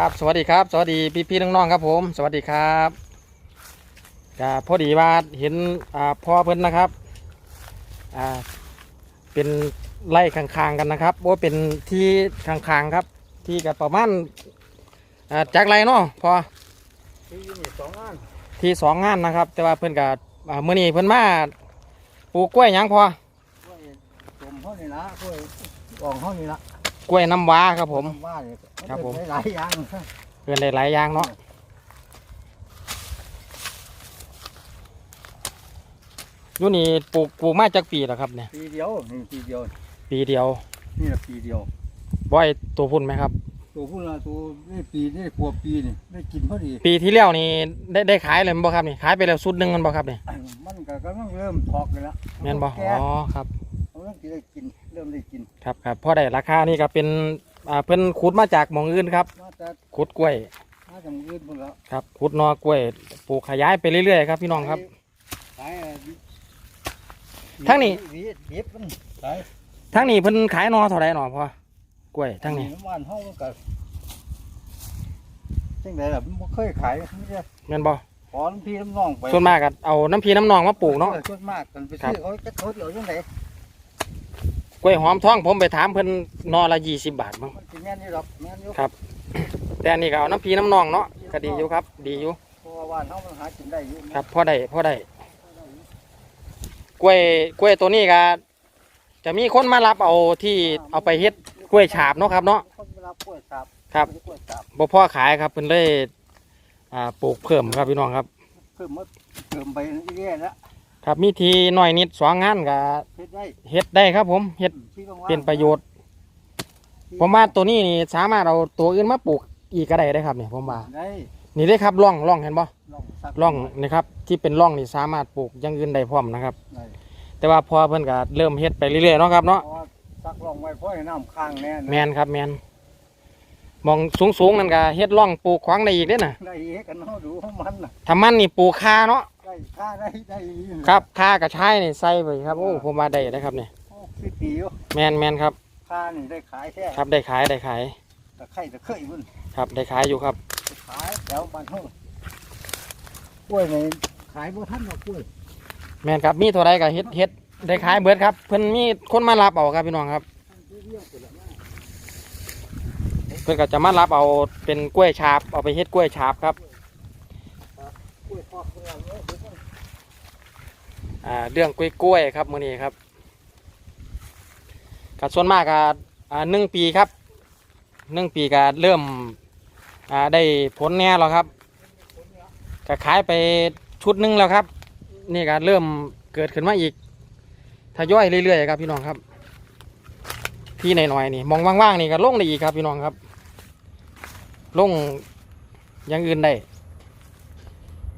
ครับสวัสดีครับ สวัสดีพี่พี่ๆน้องๆครับผม สวัสดีครับก็พอดีว่าเห็นอ่าพ่อเพิ่นนะครับอ่าเป็นไร่ข้างๆกันนะครับว่าเป็นที่ข้างๆครับ ที่กับประมาณอ่าจากไรเนาะพอที่นี่สองอันที่สองงานนะครับ แต่ว่าเพิ่นกับอ่ามื่อนี้เพิ่นมาปลูกกล้วยหยังพอกล้วยตุ่มห้องนี่ละกล้วยกล่องห้องนี่ละ กล้วยน้ำว้าครับผม ว่าเนี่ยครับผม หลายอย่างเพิ่นได้หลายอย่างเนาะอยู่นี่ปลูกปลูกมาจากปีแล้วครับเนี่ย ปีเดียวนี่ปีเดียวปีเดียวนี่ละปีเดียว บ่อยตัวพุ่นไหมครับ ตัวพูดละตัวนี่ปีนี่ขวบปีนี่ได้กินพอดี ปีที่แล้วนี่ได้ได้ขายเลยแม่นบ่ครับนี่ขายไปแล้วสุดหนึงแมันบ่ครับนี่มันก็กำลังเริ่มถอกเลยละแม่นบ่แก่อ๋อครับเริ่มที่ได้กิน เริ่มได้กิน ครับครับพอได้ราคานี่ก็เป็นอ่าเพิ่นขุดมาจากหมองอื่นครับมาแต่ขุดกล้วยมาจากอื่นหมดแล้วครับขุดหนอกล้วยปลูกขยายไปเรื่อยๆครับพี่น้องครับ ขายอะทั้งนี้ หวีหวีมันขายทั้งนี้เพิ่นขายหนอเท่าไหร่หนอพอกล้วยทั้งนี้น้ำมันห้องมันก็จังไดล่ะมันบ่เคยขายไม่ได้แม่นบ่ขอน้ำพี่น้ำน้องไปส่วนมากก็เอาน้ำพีน้ำนองมาปลูกเนาะออส่วนมากกันไปครับซื้อเขาจะเขาเดี๋ยวยังไง กล้วยหอมท้องผมไปถามเพิ่นหนอละ20บาทมั้ง มันสิแม่นนี่หรอกแม่นอยู่ครับ แต่อันนี้ก็เอาน้ำพีน้ำนองเนาะก็ดีอยู่ครับ ดีอยู่เพราะว่าบ้านเขามันหากินได้อยู่ครับพอได้พอได้กล้วยกล้วยตัวนี้ก็จะมีคนมารับเอาที่เอาไปเฮ็ดกล้วยฉาบเนาะครับ เนาะคนเวลากล้วยสาบครับ กล้วยสาบบ่พ่อขายครับเพิ่นเลยอ่าปลูกเพิ่มครับพี่น้องครับ เพิ่มมาเพิ่มไปเรื่อยๆแล้ว ครับมีทีน้อยนิดสองงานก็เฮ็ดได้เฮ็ดได้ครับผมเฮ็ดที่ว่างๆเป็นประโยชน์ ผมว่าตัวนี้นี่สามารถเอาตัวอื่นมาปลูกอีกก็ได้ได้ครับเนี่ยผมว่าได้นี่ได้ครับร่องร่องเห็นบ่ลองสักร่องนี่ครับที่เป็นร่องนี่สามารถปลูกอย่างอื่นได้พร้อมนะครับ ได้แต่ว่าพอเพิ่นก็เริ่มเฮ็ดไปเรื่อยๆเนาะครับเนาะเพราะว่าสักลองไว้เพราะให้น้ำค้างแน่นะแมนครับแมนมองสูงสูงๆนั่นก็เฮ็ดร่องปลูกขวางได้อีกเด้อน่ะได้เฮ็ดกันเนาะดูของมันน่ะถ้ามันนี่ปลูกคาเนาะได้ ค่าได้ได้อีกครับคากระชายนี่ใส่ไปครับโอ้ผมว่าได้นะครับเนี่ยโอ้คือปีอยู่แมนแมนครับค่านี่ได้ขายแท้ครับได้ขายได้ขายตะไคร้ตะเคยมันครับได้ขายอยู่ครับขายแถวบ้านเฮากล้วยในขายบ่ทันหรอกกล้วยแมนครับมีเท่าไรก็เฮ็ดเฮ็ดได้ขายเบิดครับ เพิ่นมีคนมารับเอาครับพี่น้องครับเพิ่นก็จะมารับเอาเป็นกล้วยฉาบเอาไปเฮ็ดกล้วยฉาบครับกล้วยทอด เปลือกเลยเดี๋ยวมันอ่าเรื่องกล้วยกล้วยๆครับมื้อนี้ครับก็ส่วนมากก็อ่าหนึ่งปีครับหนึ่งปีก็เริ่มอ่าได้ผลแน่แล้วครับก็ขายไปชุดหนึงแล้วครับ นี่ก็เริ่มเกิดขึ้นมาอีกทยอยเรื่อยๆครับพี่น้องครับ ที่หน่อยๆนี่มองว่างๆนี่ก็ลงได้อีกครับพี่น้องครับลงอยังอื่นได้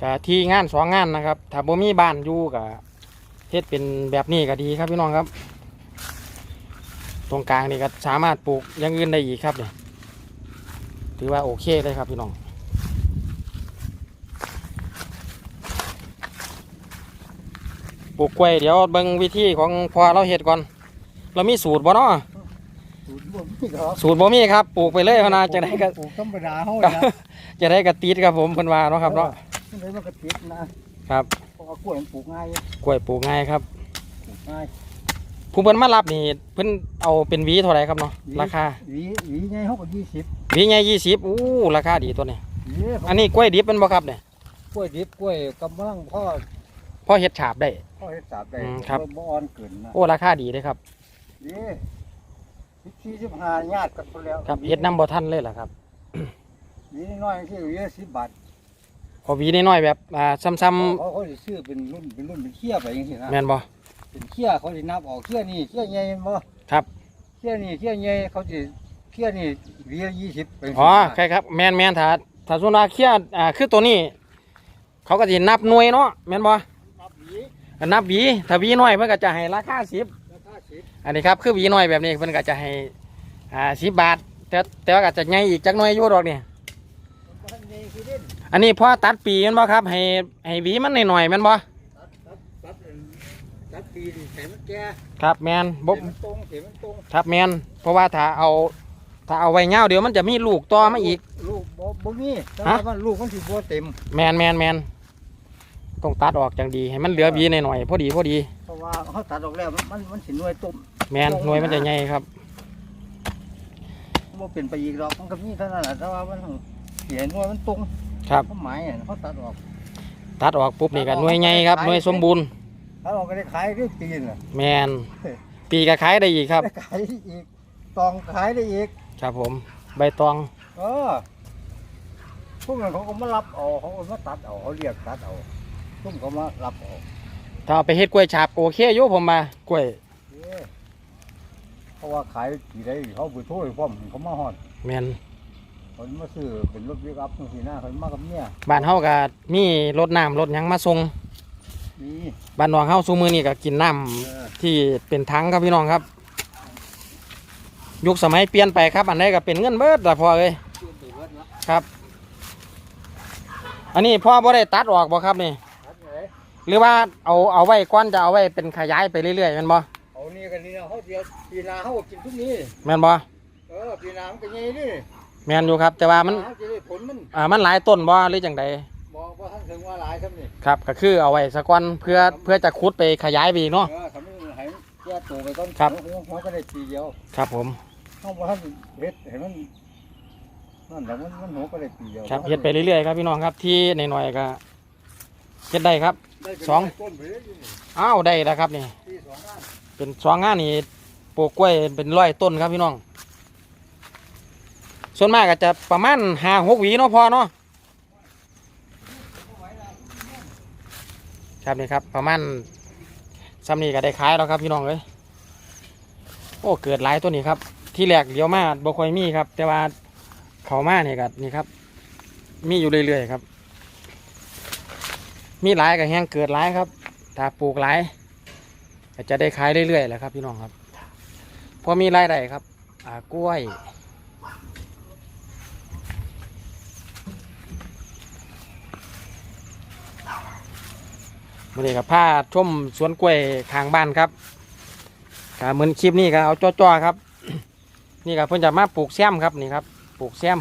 ก็ที่งานสองงานนะครับ ถ้าบ่มีบ้านอยู่ก็ เฮ็ดเป็นแบบนี้ก็ดีครับพี่น้องครับ ตรงกลางนี่ก็สามารถปลูกอยังอื่นได้อีกครับเนี่ยถือว่าโอเคเลยครับพี่น้องปลูกกล้วยเดี๋ยวเบิ่งวิธีของพอเราเฮ็ดก่อน เรามีสูตรบ่เนาะสูตรบ่มีหรอกสูตรบ่มีครับปลูกไปเลยพะนาจะได้ก็ปลูกธรรมดาเฮาก็เนี่ยจะได้กระติดครับผมเพิ่นว่าเนาะครับเนาะ จังไดมันก็ติดนะครับเพราะว่ากล้วยมันปลูกง่ายกล้วยปลูกง่ายครับปลูกง่ายผู้เพิ่นมารับนี่เพิ่นเอาเป็นหวีเท่าไหร่ครับเนาะราคาหวีหวีใหญ่เฮาก็20หวีใหญ่ยี่สิบอู้ราคาดีตัวนี้หวีอันนี้กล้วยดิบเป็นบ่ครับเนี่ยกล้วยดิบกล้วยกำลังพ่อพอเฮ็ดฉาบได้พ่อเฮ็ดสาบได้อืมครับบ่อ่อนเกินนะโอ้ราคาดีเลยครับนี่สิบสี่สิบห้าญาติกันไปแล้วครับเฮ็ดน้ำบ่ทันเลยล่ะครับหวีน้อยๆที่หวีละ10บาทพ อหวีน้อยๆแบบอ่าซ้ำเขาเขาสิซื้อเป็นรุ่นเป็นรุ่นเป็นเขี้ยไปจังซี่นะๆแม่นบ่ เป็นเขี้ยเขาสินับออกเขี้ยนี่เขี้ยใหญ่แม่นบ่ครับ เขี้ยนี่เขี้ยใหญ่เขาสิเขี้ยนี่หวีละ20เป็นอ๋อใช่ครับแม่นแม่นถ้าถ้าส่วนว่าเครียดอ่าคือตัวนี้ เขาก็สินับหน่วยเนาะแม่นบ่นับหวีนับหวีถ้าหวีน้อยเพิ่นก็จะให้ราคา10ราคา10อันนี้ครับคือหวีน้อยแบบนี้เพิ่นก็จะให้อ่า10บาทแต่แต่ว่าก็จะใหญ่อีกจักหน่อยอยู่ดอกนี่มันบ่ทันใหญ่คื อเด่นอันนี้พอตัดปีแม่นบ่ครับ ให้ให้หวีมันหน่อยๆแม่นบ่ตัดตัดตัดอันตัดปีนี่ให้มันแก่ครับแม่นบ่ให้มันตรงให้มันตรงครับแม่นเพราะว่าถ้าเอาถ้าเอาไว้ยาวเดี๋ยวมันจะมีลูกต่อมาอีก ลูกบ่บ่มีแต่ว่ามันลูกมันสิบ่เต็ม แมนแมนแมนต้องตัดออกจังดีให้มันเหลือบีหน่อยๆพอดีพอดี เพราะว่าเขาตัดออกแล้วมันมันมันสิหน่วยต้มแมนหน่วยมันจะใหญ่ครับบ่เป็นไปอีกหรอกมันก็มีเท่านั้นแหละแต่ว่ามันเสียหน่วยมันตรง ครับเขาหมายอะเขาตัดออก ตัดออกปุ๊บนี่ก็หน่วยใหญ่ครับหน่วยสมบูรณ์ถ้าเราก็ได้ขายได้ปีนน่ะแมนปีก็ขายได้อีกครับได้ขายได้อีกตองขายได้อีก ครับผม ใบตอง เออพวกนั้นเขาก็มารับเอาเขาก็มาตัดเอาเขาเรียกตัดเอาพวกเขามารับเอาถ้าเอาไปเฮ็ดกล้วยฉาบก็โอเคอยู่ผมมากล้วยเอ้ยเพราะว่าขายกี่ได้เขาไปโทษพร้อมเขามาฮอดแมน เขามาซื้อเป็นรถวิกอัพจังซี่นะเขามากับเมียบ้านเฮาก็มีรถน้ำรถหยังมาส่งนี่บ้านน้องเฮาซุมื้อนี้ก็กินน้ำเออที่เป็นถังครับพี่น้องครับ ยุคสมัยเปลี่ยนไปครับ อันใดก็เป็นเงินเบิดแต่พอเอ้ยซื้อไปเบิดเนาะครับ อันนี้พ่อบ่ได้ตัดออกบ่ครับนี่ตัดเลยหรือว่าเอาเอาไว้ก่อนจะเอาไว้เป็นขยายไปเรื่อยๆแม่นบ่เอานี่กันนี่นะเขาเดียวปีนาเขาก็กินทุกนี้แม่นบ่เออปีนามันก็ใหญ่ดิ แม่นอยู่ครับ แต่ว่ามันเขาจะได้ผลมันอ่ามันหลายต้นบ่หรือจังใดบอกว่าท่านถึงว่าหลายครับนี่ครับ ก็คือเอาไว้สักวันเพื่อเพื่อจะขุดไปขยายไปอีกเนาะ เออทำให้มันให้แก้ตัวไปก่อนครับ หัวหัวก็ได้ปีเดียวครับผมเขาบอกท่านเฮ็ดเห็นมันนั่นแต่มันมันหัวก็ได้ปีเดียวครับเฮ็ดไปเรื่อยๆครับพี่น้องครับที่หน่อยๆก็เฮ็ดได้ครับ ได้เป็นสองต้นไปเลยอยู่นี่อ้าวได้แล้วครับนี่ปีสองล้านเป็นสองงานนี่ปลูกกล้วยเป็นร้อยต้นครับพี่น้อง ส่วนมากก็จะประมาณห้าหกหวีเนาะพอเนาะครับนี่ครับประมาณซ้ำนี่ก็ได้ขายแล้วครับพี่น้องเลยโอ้เกิดหลายตัวนี้ครับ ที่แรกเลี้ยวมาบ่ค่อยมีครับ แต่ว่าเขามาเนี่ยก็นี่ครับ มีอยู่เรื่อยๆครับ มีหลายกับแห้งเกิดหลายครับถ้าปลูกหลายก็จะได้ขายเรื่อยๆแหละครับ พี่น้องครับพอมีรายได้ครับ อ่ากล้วย มื่อนี้กับผ้าชมสวนกล้วยข้างบ้านครับก็เหมือนคลิปนี้ก็เอาจ้อๆครับ นี่ครับเพิ่นจะมาปลูกแซมครับนี่ครับปลูกแซม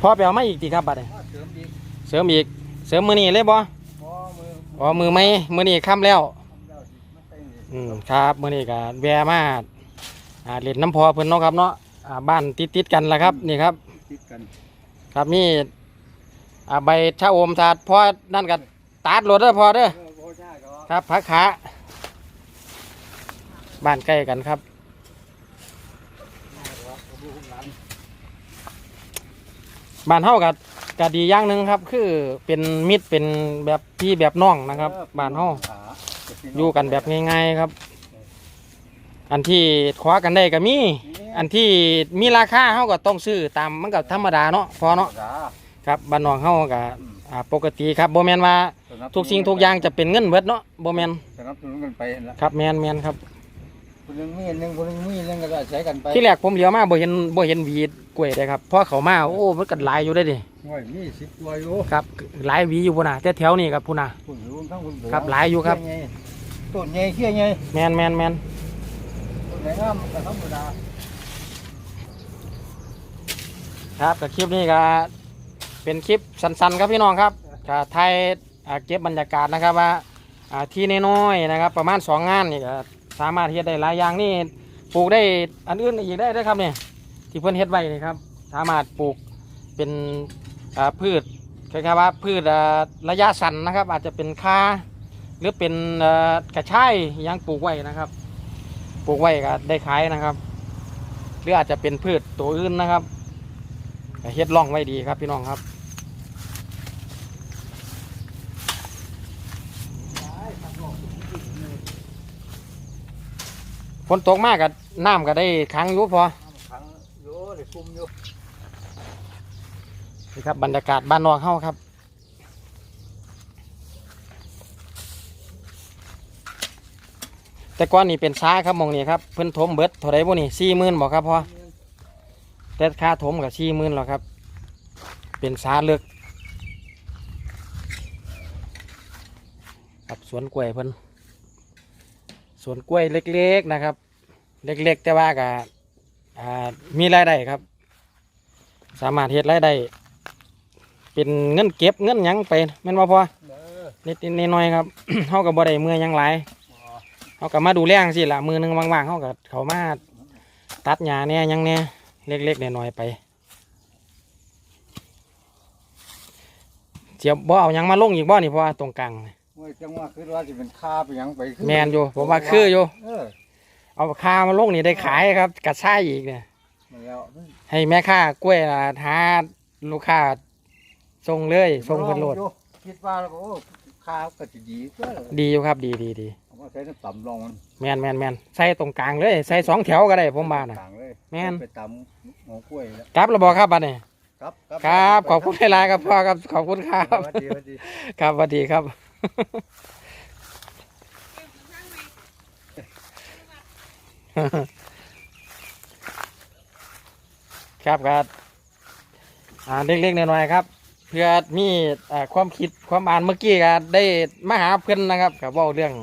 พอไปเอามาอีกทีครับบัดนี้มาเสริมอีกเสริมอีกเสริมมือนี้เลยบ่พอมืออ๋อมือไม่มือนี้ค่ำแล้วทำแล้วสิมันไปนี่อืมครับมือนี้ก็แวะมาอ่าเล่นน้ำพอเพิ่นเนาะครับเนาะ อ่าบ้านติดติดๆกันละครับนี่ครับ ติดกันครับมีอ่าใบชะอมถาดพอนั่นก็ตัดรถเด้อพอเด้อเออโบชาก็ครับพักขาบ้านใกล้กันครับลูกหลานบ้านเฮากับกดีอย่างหนึ่งครับ คือเป็นมิตรเป็นแบบพี่แบบน้องนะครับเออบ้านเฮาขาเป็พี่อยู่กันแบบง่ายๆครับ อันที่คว้ากันได้ก็มี อันที่มีราคาเฮาก็ต้องซื้อตามมันก็ธรรมดาเนาะพอเนาะจ้ครับบ้านน้องเฮาก็อ่าปกติครับบ่แม่นว่าสนับสนุนทุกสิ่งทุกอย่างจะเป็นเงินเบิดเนาะบ่แม่นสนับสนุนกันไปนั่นละครับแม่นแม่นครับคนหนึงมีอันหนึงคนหนึงมีอันหนึงก็ได้ใช้กันไปที่แรกผมเหลียวมาบ่เห็นบ่เห็นหวีกล้วยเลยครับพอเขามาโอ้มันก็หลายอยู่ได้ดิโอ้ยมีสิบตัวอยู่ครับหลายหวีอยู่พุ่นน่ะแต่แถวนี้ครับพุ่นน่ะคุณรู้ทั้งคุณครับหลายอยู่ครับต้นใหญ่เขี้ยใหญ่แม่นแม่นแม่นต้นไหนงามก็ธรรมดา ครับก็คลิปนี้ก็เป็นคลิปสั้นๆครับพี่น้องครับก็ถ่ายเก็บบรรยากาศนะครับว่าที่น้อยๆนะครับ ประมาณสองงานนี่ก็สามารถเฮ็ดได้หลายอย่างนี่ปลูกได้อันอื่นอีกได้ด้วยครับเนี่ยที่เพิ่อนเฮ็ดไว้นี่ครับ สามารถปลูกเป็นพืชคล้ายๆว่าพืชระยะสั้นนะครับ อาจจะเป็นคาหรือเป็นกระชายยังปลูกไว้นะครับ ปลูกไว้ก็ได้ขายนะครับ หรืออาจจะเป็นพืชตัวอื่นนะครับ เฮ็ดร่องไว้ดีครับพี่น้องครับฝนตกมากกับน้ำก็ได้ค้างอยู่พอขังอยู่ได้คุมอยู่นี่ครับบรรยากาศบ้านนอกเฮาครับแต่ก่อนนี่เป็นช้าครับหมองนี่ครับเพิ่นถมเบิดเท่าไรบ่นี่สี่หมื่นบอกครับพอ แต่ค่าถมกับสี่หมื่นหรอกครับ เป็นช้าเลือกครับสวนกล้วยเพิ่นสวนกล้วยเล็กๆนะครับ เล็กๆ แต่ว่าก็อ่ามีรายได้ครับ สามารถเฮ็ดรายได้เป็นเงินเก็บเงินยังไปแม่นบ่พอเด้อนิดน่อยครับเฮาก็บ่ได้เมื่อยังหลายเฮาก็มาดูแลจังซี่ล่ะมือหนึงว่างๆเฮาก็เขามาตัดหญ้าแหน่หยังแหน่ เล็กๆน้อยๆไปเจียบบ่เอาหยังมาลงอีกบ่นี่เพราะว่าตรงกลางนี่เมื่อจังว่าคือว่าสิเป็นคาไปหยังไปคือแม่นอยู่ผมว่าคืออยู่เออเอาคามาลงนี่ได้ขายครับกระช่ายอีกเนี่ย มาแล้วให้แม่ค้ากล้วยน่ะหาลูกค้าส่งเลยส่งเพิ่นโลดอยู่คิดว่าแล้วก็โอ้คาก็สิดีก็ ดีอยู่ครับดีดีดี เอามาใส่น้ำต่ำลองมันแมนแมนแมนใส่ตรงกลางเลยใส่สองแถวก็ได้ผมว่าน่ะ ต่างเลยแม่น ไปตำหมอกล้วยแล้วครับระบอกครับบัดนี้ครับครับ ขอบคุณหลายๆครับพ่อครับขอบคุณครับ สวัสดีสวัสดี ครับสวัสดีครับ ครับครับอ่าเล็กๆน้อยๆครับ เพื่อมีอ่าความคิดความอ่านเมื่อกี้ก็ได้มาหาเพื่อนนะครับกับว่าเรื่อง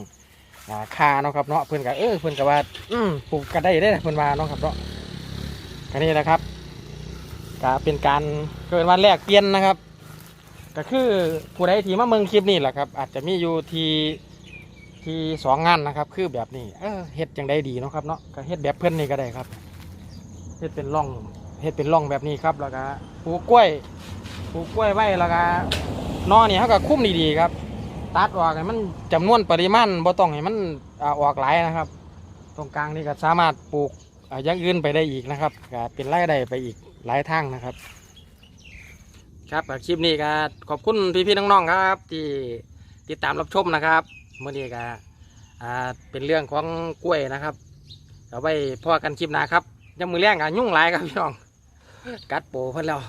อ่าคาเนาะครับเนาะเพื่อนก็เออเพื่อนก็ว่าอืมปลูกก็ได้ได้เพื่อนว่าเนาะครับเนาะก็นี่นะครับก็เป็นการเกิดวันแรกเปลี่ยนนะครับ ก็คือผู้ใดที่มาเมืองคลิปนี่แหละครับ อาจจะมีอยู่ที่ที่สองงานนะครับ คือแบบนี้เออเฮ็ดจังได้ดีเนาะครับเนาะก็เฮ็ดแบบเพื่อนนี่ก็ได้ครับเฮ็ดเป็นร่องเฮ็ดเป็นร่องแบบนี้ครับแล้วก็ปลูกกล้วยปลูกกล้วยไว้แล้วก็นอนี่เขาก็คุ้มดีๆครับ ตัดออกให้มันจำนวนปริมาณบ่ต้องให้มันอาออกหลายนะครับ ตรงกลางนี่ก็สามารถปลูกอ่าอย่างอื่นไปได้อีกนะครับก็เป็นรายได้ไปอีกหลายทางนะครับ ครับคลิปนี้ก็ขอบคุณพี่ๆน้องๆครับ ที่ติดตามรับชมนะครับเมื่อนี้ก็อ่าเป็นเรื่องของกล้วยนะครับเอาไว้พ่อกันคลิปหน้าครับยังมือแรงกันยุ่งหลายครับพี่น้อง กัดโปเพิ่นแล้ว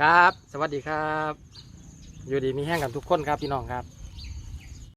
ครับ สวัสดีครับ อยู่ดีมีแห้งกันทุกคนครับพี่น้องครับ